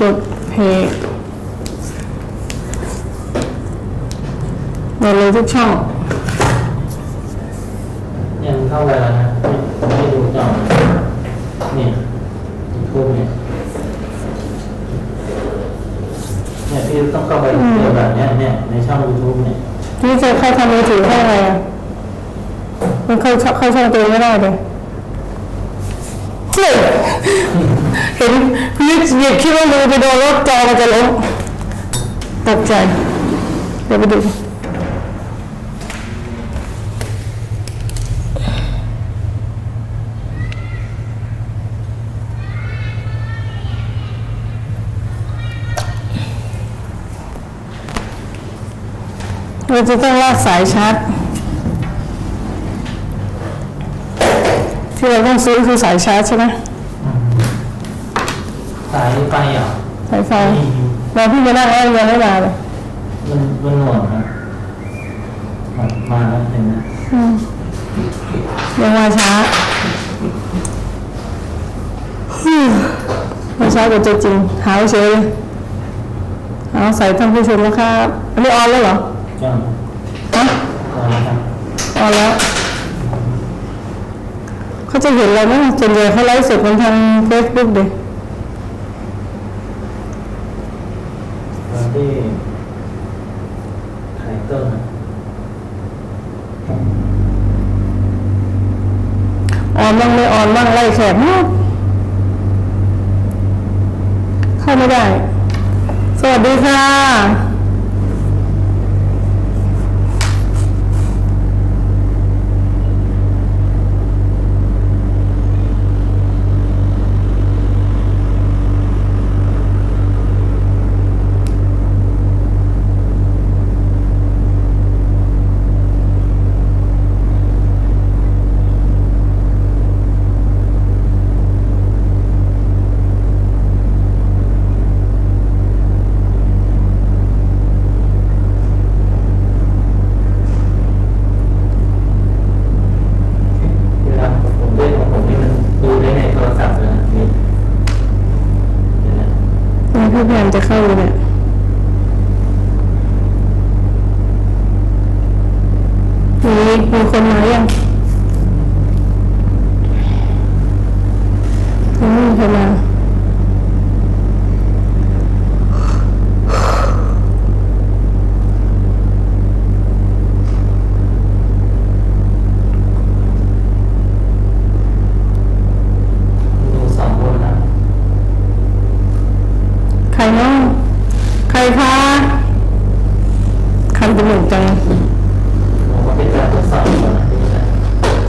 จดเพจหมดเลยทุกช่องเนี่ยมันเข้าไปแล้วนะไม่ไม่ดูจอเนี่ยยูทูบเนี่ยเนี่ยพี่ต้องเข้าไปเจอแบบเนี้ยเนี่ยในช่องยูทูบเนี่ยนี่จะเข้าทำมือถือให้อะไรอะมันเข้าเข้าช่องตัวเองไม่ได้เลย เฮ้ยเห็นพี่หยิบคิดว่ามือไปโดนรถจอมันจะล้มตกใจ เดี๋ยวไปดูเราจะต้องลากสายชาร์จที่เราต้องซื้อคือสายชาร์จใช่ไหม สายไฟอะสายไฟนี่เราเพิ่งมานั่งแล้วยังไม่มาเลยมันมันหน่วงนะมามาแล้วเห็นไหมอืมยังมาช้าฮึ่มมาช้ากว่าตัวจริงหาวเฉยเลยเอาใส่ท่านผู้ชมนะครับอันนี้ออนแล้วเหรอจ้าฮะมาแล้วครับออนแล้วเขาจะเห็นเราไหมส่วนใหญ่เขาไลฟ์สดกันทางเฟซบุ๊กเลย นี่พี่แพมจะเข้าเลยเนี่ยมีมีคนมายังยัง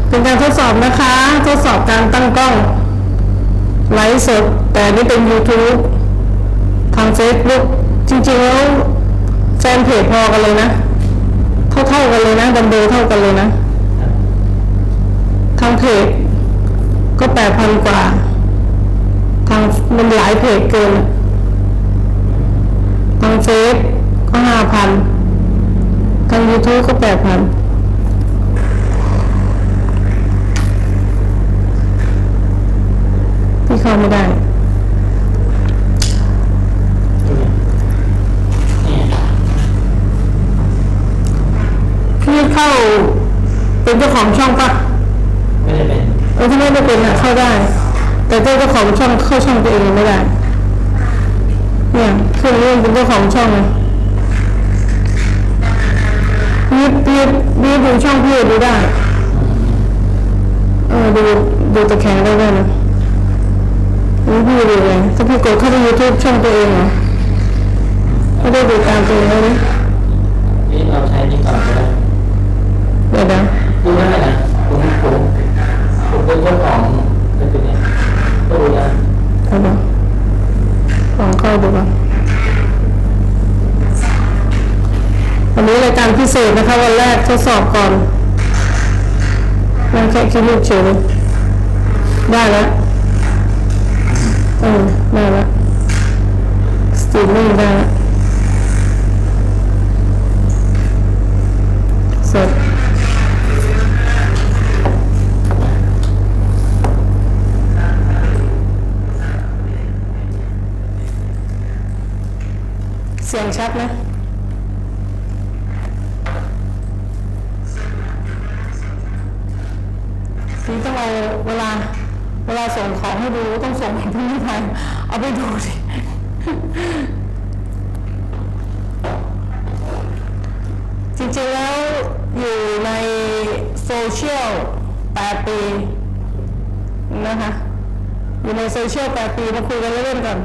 เป็นการทดสอบนะคะ ทดสอบการตั้งกล้องไลฟ์สด แต่นี่เป็น YouTube ทาง Facebook จริงๆแล้วแฟนเพจพอกันเลยนะ เท่าๆกันเลยนะดัมเบลเท่ากันเลยนะ ทางเพจก็แปดพันกว่า ทางมันหลายเพจเกิน ทางเฟซก็ห้าพันทาง YouTube ก็แปดพัน ที่เข้าไม่ได้เนี่ยพี่เข้า เป็นเจ้าของช่องปะไม่ได้เป็นเออถ้าไม่ได้เป็นอะเข้าได้ แต่เจ้าของช่องเข้าช่องตัวเองไม่ได้ เนี่ยเครื่องนี้เป็นเจ้าของช่องเลยพี่พี่พี่ดูช่องพี่ดูได้ เออดูดูตะแคงได้ด้วยนะ นี่พี่ดูเลยถ้าพี่กดเข้าไปยูทูบช่องตัวเองเหรอไม่ได้ดูตามตัวเองเลยนี่เราใช้นี่ก่อนก็ได้เดี๋ยวนะดูได้นะผมผมผมเป็นเจ้าของเป็นตัวเนี้ยก็ดูได้เอาดูลองเข้าดูก่อนวันนี้รายการพิเศษนะคะวันแรกทดสอบก่อนนั่งแค่คิดลูกเฉยได้แล้ว เออได้ล้วสตรีมมิ่งได้ล้วเสร็จสียงชัดไหมทีนี้ต้องเอาเวลา ลาส่งของให้ดูต้องส่งให้พี่นิพนเอาไปดูดิจริงๆแล้วอยู่ในโซเชียลแปดปีนะคะอยู่ในโซเชียลแปดปีมาคุยกันเล่นๆก่อน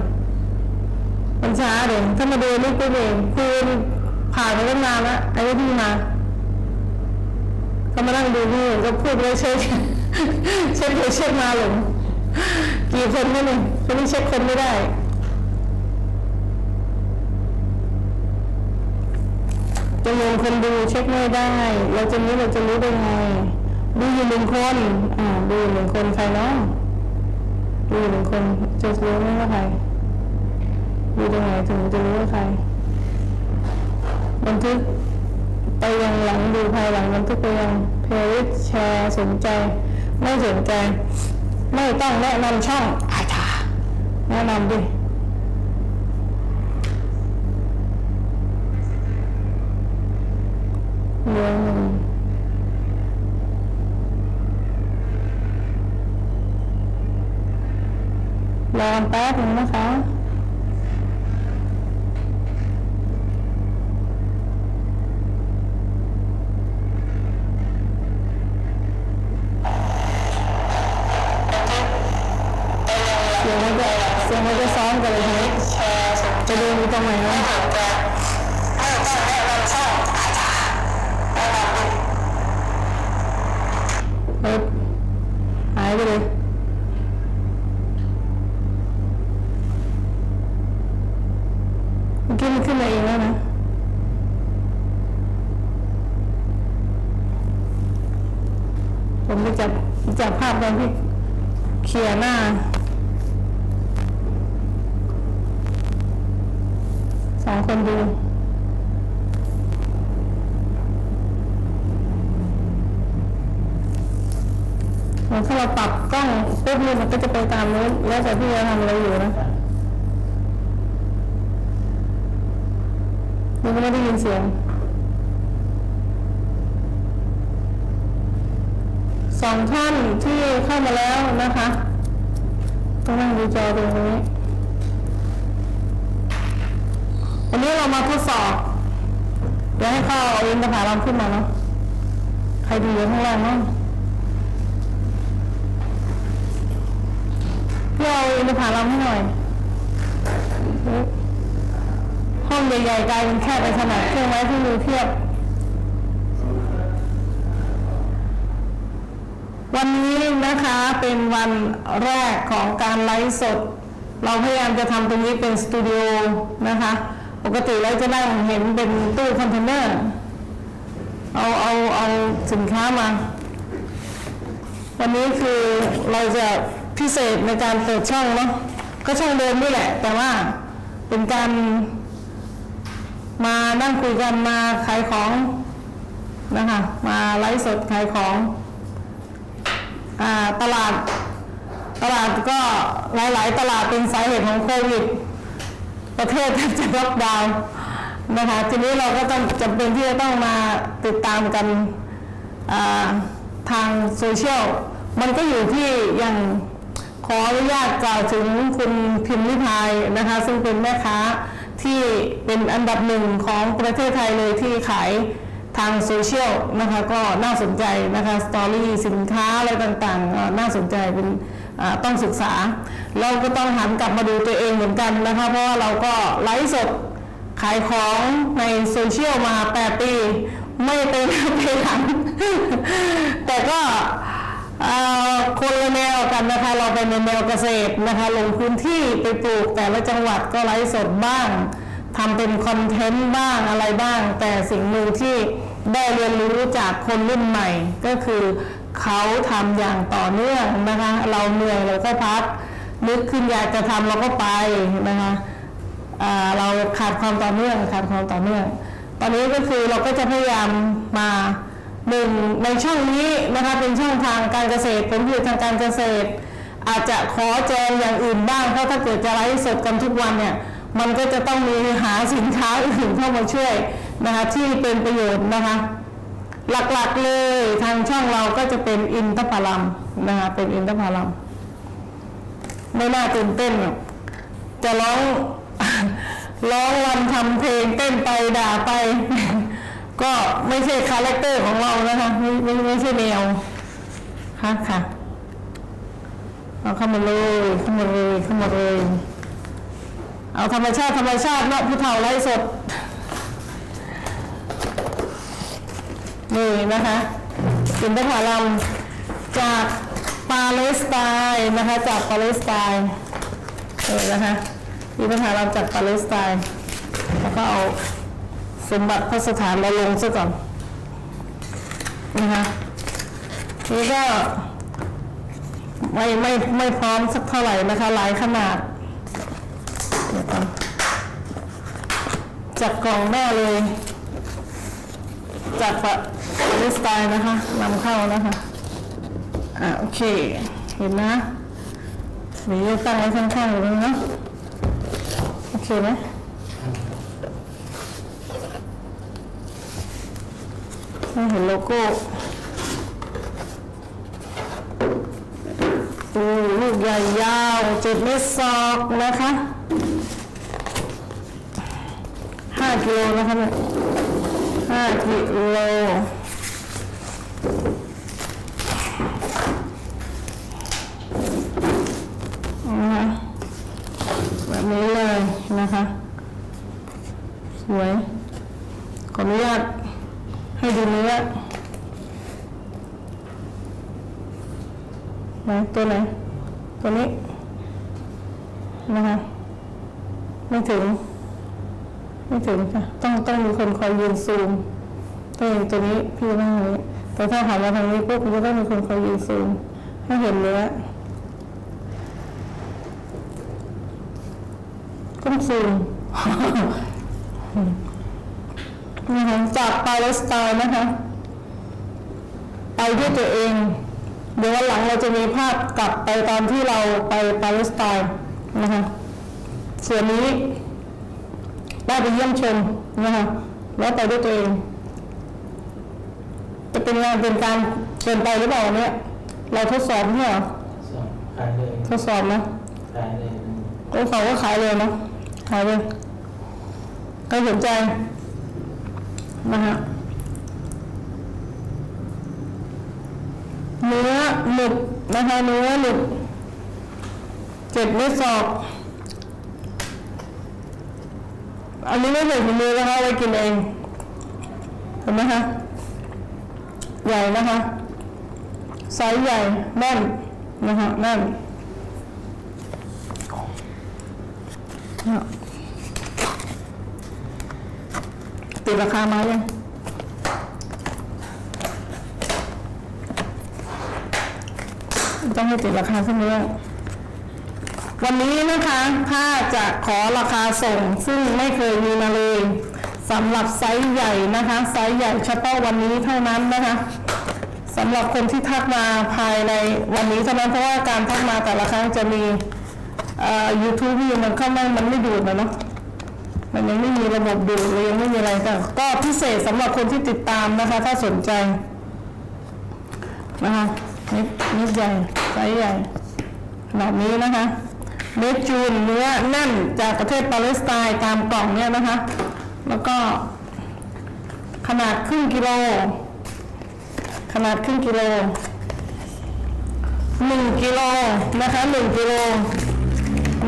มันช้าเดี๋ยวถ้ามาดูนี่ปุ๊บเองคือผ่านไปตั้งนานแล้วไอ้ที่มาก็มานั่งดูนี่ก็พูดไว้เช็คเช็คไปเช็คมาหลง กี่คนไม่เนี่ยคนนี้เช็คคนไม่ได้จำนวนคนดูเช็คไม่ได้ เราจะรู้เราจะรู้ได้ไง ดูอยู่หนึ่งคน อ่า ดูอยู่หนึ่งคนใครเนาะดูอยู่หนึ่งคนจะรู้ไหมว่าใคร ดูได้ไงถึงจะรู้ว่าใคร บันทึกไปยังหลังดูภายหลังบันทึกไปยังเพจแชร์สนใจ ไม่สนใจ ไม่ต้องแนะนำช่องอาจาแนะนำดิเรื่องหนึ่งรอแป๊บนึงนะคะ ขึ้นมาเองแล้วนะผมไปจับจับภาพตอนที่เคลียร์หน้าสองคนดูถ้าเราปรับกล้องปุ๊บนี่มันก็จะไปตามนู้นแล้วแต่พี่จะทำอะไรอยู่นะ มันก็ไม่ได้ยินเสียงสองท่านที่เข้ามาแล้วนะคะต้องนั่งดูจอตรงนี้วันนี้เรามาทดสอบ เดี๋ยวให้เข้าเอาอินทผลัมขึ้นมาเนาะใครดูอยู่ข้างล่างเนาะพี่เอาอินทผลัมให้หน่อย ห้องใหญ่ๆกลายเป็นแค่ไปขนาดเครื่องไม้ที่มือเทียบ วันนี้นะคะเป็นวันแรกของการไลฟ์สด เราพยายามจะทำตรงนี้เป็นสตูดิโอนะคะ ปกติเราจะนั่งเห็นเป็นตู้คอนเทนเนอร์เอาเอาเอาสินค้ามา วันนี้คือเราจะพิเศษในการเปิดช่องเนาะก็ช่องเดิมนี่แหละ แต่ว่าเป็นการ มานั่งคุยกันมาขายของนะคะมาไลฟ์สดขายของอตลาดตลาดก็หลาย ๆ ตลาดเป็นสาเหตุของโควิด ประเทศแทบจะล็อกดาวน์นะคะทีนี้เราก็ต้องจำเป็นที่จะต้องมาติดตามกันทางโซเชียลมันก็อยู่ที่อย่างขออนุญาตกล่าวถึงคุณพิมพ์นิพายนะคะ ซึ่งเป็นแม่ค้า ที่เป็นอันดับหนึ่งของประเทศไทยเลยที่ขายทางโซเชียลนะคะก็น่าสนใจนะคะสตอรี่สินค้าอะไรต่างๆ น่าสนใจเป็นต้องศึกษา เราก็ต้องหันกลับมาดูตัวเองเหมือนกันนะคะเพราะว่าเราก็ไลฟ์สดขายของในโซเชียลมา 8 ปี ไม่เป็นไปหลังแต่ก็ คนละแนวกันนะคะเราเป็นในแนวเกษตรนะคะลงพื้นที่ไปปลูกแต่ละจังหวัดก็ไลฟ์สดบ้างทำเป็นคอนเทนต์บ้างอะไรบ้าง แต่สิ่งหนึ่งที่ได้เรียนรู้จากคนรุ่นใหม่ ก็คือเขาทำอย่างต่อเนื่องนะคะ เราเหนื่อยเราก็พักนึกขึ้นอยากจะทำเราก็ไปนะคะเราขาดความต่อเนื่องขาดความต่อเนื่อง ตอนนี้ก็คือเราก็จะพยายามมา หนึ่งในช่องนี้นะคะเป็นช่องทางการเกษตรผลผลิตทางการเกษตร อาจจะขอแจงอย่างอื่นบ้างเพราะถ้าเกิดจะไลฟ์สดกันทุกวันเนี่ยมันก็จะต้องมีหาสินค้าอื่นเข้ามาช่วยนะคะที่เป็นประโยชน์นะคะ หลักๆเลยทางช่องเราก็จะเป็นอินทผลัมนะคะเป็นอินทผลัมไม่น่าตื่นเต้นหรอกจะร้องร้องรำทำเพลงเต้นไปด่าไป ก็ไม่ใช่คาแรคเตอร์ของเรานะคะไม่ไม่ไม่ใช่แนวค่ะค่ะเอาเข้ามาเลยเข้ามาเลยเข้ามาเลยเอาธรรมชาติธรรมชาติเนาะผู้เฒ่าไร้สดนี่นะคะสินทผลัมจากปาเลสไตน์นะคะจากปาเลสไตน์นี่นะคะสินทผลัมจากปาเลสไตน์แล้วก็เอา สมบัติพระสถานมาลงซะก่อนนะคะนี่ก็ไม่ไม่ไม่พร้อมสักเท่าไหร่นะคะ หลายขนาดเดี๋ยวก่อนจัดกล่องแม่เลย จากปะปาเลสไตน์นะคะนำเข้านะคะ อ่าโอเค เห็นนะหรือจะตั้งไว้ข้างๆเลยนะโอเคไหม ไม่เห็นโลโก้ดูลูกใหญ่ยาวเจ็ดเมตรศอกนะคะห้ากิโลนะคะเนี่ยห้ากิโลนะคะแบบนี้เลยนะคะ สวย ขออนุญาตให้ดูเนื้อไหนตัวไหน ตัวนี้ นะคะ ไม่ถึง ไม่ถึงค่ะ ต้องต้องมี คนคอยยืนซูมต้องเห็นตัวนี้พี่ว่าอย่างนี้แต่ถ้าหันมาทางนี้ปุ๊บมันจะต้องมีคนคอยยืนซูมให้เห็นเนื้อต้องซูมนะคะจากปาเลสไตน์นะคะไปด้วยตัวเอง เดี๋ยววันหลังเราจะมีภาพกลับไปตอนที่เราไปปาเลสไตน์นะคะส่วนนี้ได้ไปเยี่ยมชมนะคะ แล้วไปด้วยตัวเอง จะเป็นงานเป็นการเกินไปหรือเปล่าเนี่ย เราทดสอบเนี่ยเหรอสองขายเลยทดสอบนะขายเลยทดสอบก็ขายเลยนะขายเลยใครสนใจนะฮะเนื้อหนึบนะคะเนื้อหนึบเจ็ดไม่สอบ อันนี้ไม่ใส่ถุงมือนะคะไว้กินเองเห็นไหมคะใหญ่นะคะไซส์ใหญ่แน่นนะคะแน่นเติดราคามายังต้องให้ติดราคาขึ้นเรื่อ วันนี้นะคะถ้าจะขอราคาส่งซึ่งไม่เคยมีมาเลยสำหรับไซส์ใหญ่นะคะไซส์ใหญ่เฉพาะวันนี้เท่านั้นนะคะสำหรับคนที่ทักมาภายในวันนี้เท่านั้นเพราะว่าการทักมาแต่ละครั้งจะมีเอ่อ YouTube มันเข้าไม่มันไม่ดูดนะเนาะมันยังไม่มีระบบดูดเลยยังไม่มีอะไรก็ก็พิเศษสำหรับคนที่ติดตามนะคะ ถ้าสนใจนะคะนิดนิดใหญ่ไซส์ใหญ่ขนาดนี้นะคะ เมจูนเนื้อแน่นจากประเทศปาเลสไตน์ตามกล่องเนี่ยนะคะ แล้วก็ขนาดครึ่งกิโล ขนาดครึ่งกิโลหนึ่งกิโลนะคะหนึ่งกิโล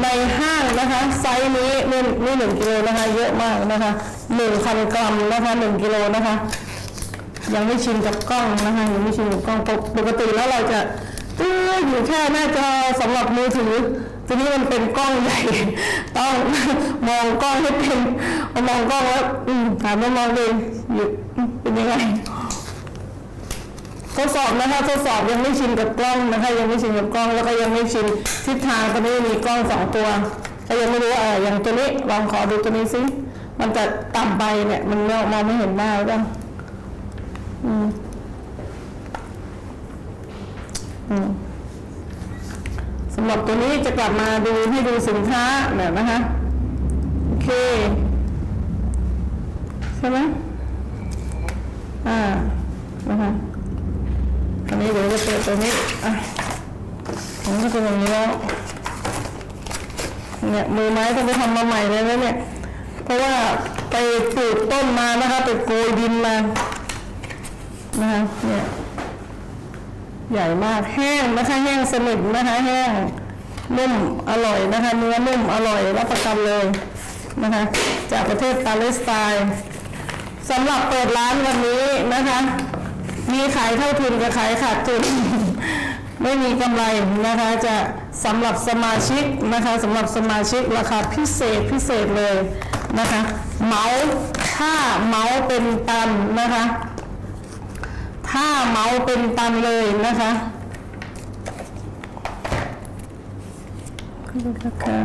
ในห้างนะคะไซส์นี้นี่นี่หนึ่งกิโลนะคะเยอะมากนะคะหนึ่งพันกรัมนะคะหนึ่งกิโลนะคะ ยังไม่ชินกับกล้องนะคะยังไม่ชินกับกล้องปกติแล้วเราจะตื้ออยู่แค่หน้าจอสำหรับมือถือ ทีนี้มันเป็นกล้องใหญ่ ต้องมองกล้องให้เป็นมองกล้องแล้วอืมถามว่ามองเลยหยุดอืมเป็นยังไงทดสอบนะคะทดสอบยังไม่ชินกับกล้องนะคะยังไม่ชินกับกล้องแล้วก็ยังไม่ชินทิศทางตอนนี้มีกล้องสองตัวก็ยังไม่รู้ว่าอย่างตัวนี้ลองขอดูตัวนี้ซิมันจะต่ำไปเนี่ย มันมองไม่เห็นหน้าหรือเปล่าอืมอืม หรับตัวนี้จะกลับมาดูให้ดูสินค้าเนี่ยนะคะโอเคใช่ไหมอ่านะคะอันนี้เดี๋ยวจะเปิดตัวนี้อะมันก็เป็นอย่างนี้แล้วเนี่ยมือไม้ต้องไปทำมาใหม่เลยนะเนี่ยเพราะว่าไปปลูกต้นมานะคะไปโกยดินมานะคะเนี่ย ใหญ่มากแห้งนะคะ แห้งสนิทนะคะ แห้งนุ่มอร่อยนะคะ เนื้อนุ่มอร่อยรับประกันเลยนะคะ จากประเทศปาเลสไตน์สำหรับเปิดร้านวันนี้นะคะ มีขายเท่าทุนกับขายขาดทุนไม่มีกำไรนะคะจะสำหรับสมาชิกนะคะสำหรับสมาชิกราคาพิเศษพิเศษเลยนะคะ เมาถ้าเมาเป็นตันนะคะ ถ้าเมาเป็นตันเลยนะคะก็ราคา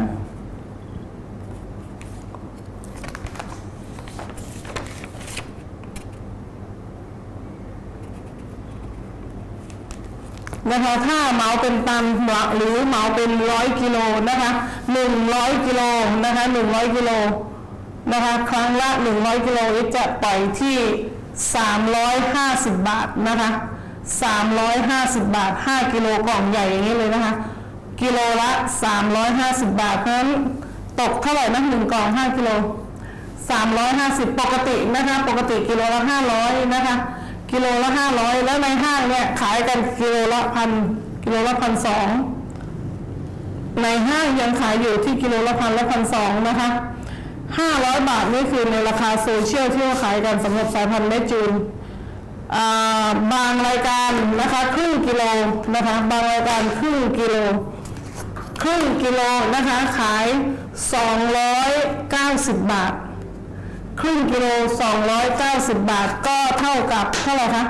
นะคะถ้าเมาเป็นตันหรือเมาเป็นร้อยกิโลนะคะหนึ่งร้อยกิโลนะคะหนึ่งร้อยกิโลนะคะครั้งละหนึ่งร้อยกิโลจะปล่อยที่ สามร้อยห้าสิบบาทนะคะสามร้อยห้าสิบบาทห้ากิโลกล่องใหญ่อย่างนี้เลยนะคะ กิโลละสามร้อยห้าสิบบาท เพราะฉะนั้นตกเท่าไหร่นะหนึ่งกล่องห้ากิโลสามร้อยห้าสิบปกตินะคะ ปกติกิโลละห้าร้อยนะคะ กิโลละห้าร้อยแล้วในห้างเนี่ยขายกันกิโลละพันกิโลละพันสองในห้างยังขายอยู่ที่กิโลละพันและพันสองนะคะ ห้าร้อยบาทนี่คือในราคาโซเชียลที่เขาขายกันสำหรับสายพันธุ์เมจูนบางรายการนะคะครึ่งกิโลนะคะบางรายการครึ่งกิโลครึ่งกิโลนะคะขาย 290 บาท ครึ่งกิโล 290 บาทก็เท่ากับเท่าไหร่คะ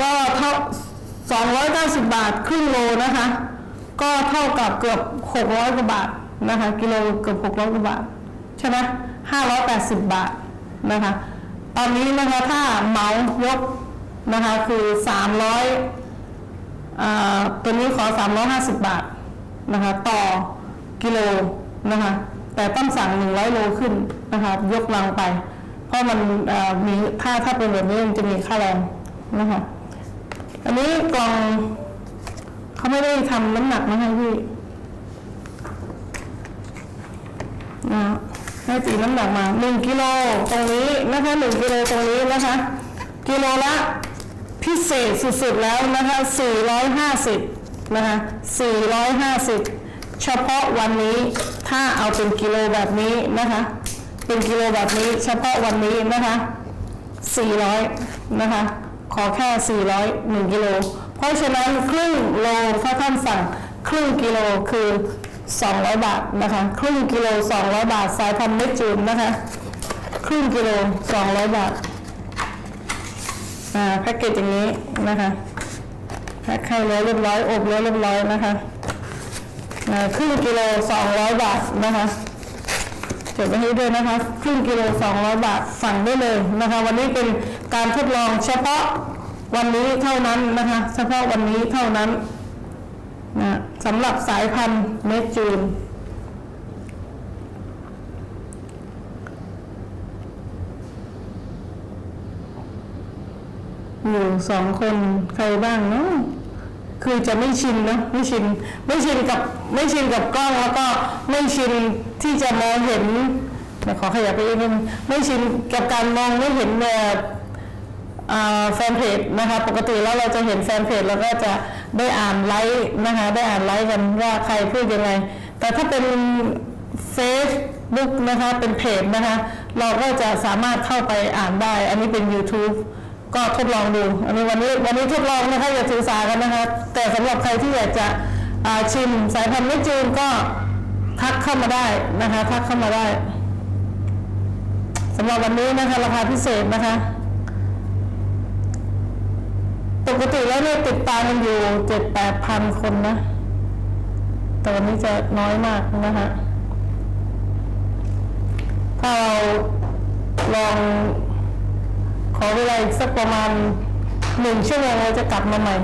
ก็เท่า 290 บาทครึ่งโลนะคะ ก็เท่ากับเกือบ 600 กว่าบาท นะคะกิโลเกือบ600กว่าบาทใช่ไหม580บาทนะคะตอนนี้นะคะถ้าเหมายกนะคะคือ300อ่าตัวนี้ขอ350บาทนะคะต่อกิโลนะคะแต่ต้องสั่ง100โลขึ้นนะคะยกลังไป เพราะมันมีถ้าถ้าเป็นแบบนี้มันจะมีค่าแรงนะคะอันนี้กล่องเขาไม่ได้ทำน้ำหนักมาให้พี่ นะให้ตีน้ำหนักมา1กิโลตรงนี้นะคะ1กิโลตรงนี้นะคะ กิโลละพิเศษสุดๆแล้วนะคะ450นะคะ450 เฉพาะวันนี้ถ้าเอาเป็นกิโลแบบนี้นะคะ เป็นกิโลแบบนี้เฉพาะวันนี้นะคะ400นะคะ ขอแค่ 400 1กิโล เพราะฉะนั้นครึ่งโลถ้าท่านสั่งครึ่งกิโลคือ 200 บาทนะคะ ครึ่งกิโล 200 บาท สายพันธุ์เมจูนนะคะ ครึ่งกิโล 200 บาท อ่าแพ็กเกจอย่างนี้นะคะแพ็คให้แล้วเรียบร้อย อบแล้วเรียบร้อยนะคะอ่าครึ่งกิโลสองร้อยบาทนะคะจดไว้ให้ด้วยนะคะ ครึ่งกิโลสองร้อยบาท สั่งได้เลยนะคะ วันนี้เป็นการทดลองเฉพาะวันนี้เท่านั้นนะคะ เฉพาะวันนี้เท่านั้น นะสำหรับสายพันธุ์เมจูนอยู่สองคนใครบ้างเนาะคือจะไม่ชินเนอะไม่ชิน ไม่ชินกับไม่ชินกับกล้องแล้วก็ไม่ชินที่จะมองเห็นขอขยับไปอีกนิดนึงไม่ชินกับการมองไม่เห็นแบบ แฟนเพจนะคะปกติแล้วเราจะเห็นแฟนเพจแล้วก็จะได้อ่านไลค์นะคะได้อ่านไลค์กันว่าใครพูดยังไง แต่ถ้าเป็นเฟซบุ๊กนะคะเป็นเพจนะคะเราก็จะสามารถเข้าไปอ่านได้ อันนี้เป็น YouTube ก็ทดลองดู อันนี้วันนี้วันนี้ทดลองนะคะอย่าถือสากันนะคะ แต่สำหรับใครที่อยากจะชิมสายพันธุ์ไม่จีนก็ทักเข้ามาได้นะคะ ทักเข้ามาได้สำหรับวันนี้นะคะราคาพิเศษนะคะ ปกติแล้วเนี่ยติดตามมันอยู่เจ็ดแปดพันคนนะแต่วันนี้จะน้อยมากนะคะถ้าเราลองขอเวลาอีกสักประมาณหนึ่งชั่วโมงเราจะกลับมาใหม่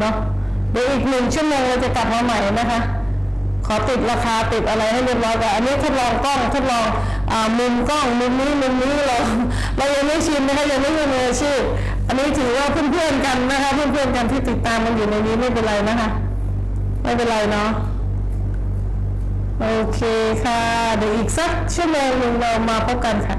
เนาะเดี๋ยวอีกหนึ่งชั่วโมงเราจะกลับมาใหม่นะคะ ขอติดราคาติดอะไรให้เรียบร้อยก่อนอันนี้ทดลองกล้องทดลองอมุมกล้องมุมนี้มุมนี้เราเรายังไม่ชินนะคะยังไม่มีมืออาชีพ อันนี้ถือว่าเพื่อนๆกันนะคะ เพื่อนๆกันที่ติดตามมันอยู่ในนี้ไม่เป็นไรนะคะ ไม่เป็นไรเนาะโอเคค่ะ เดี๋ยวอีกสักชั่วโมงหนึงเรามาพบกันค่ะ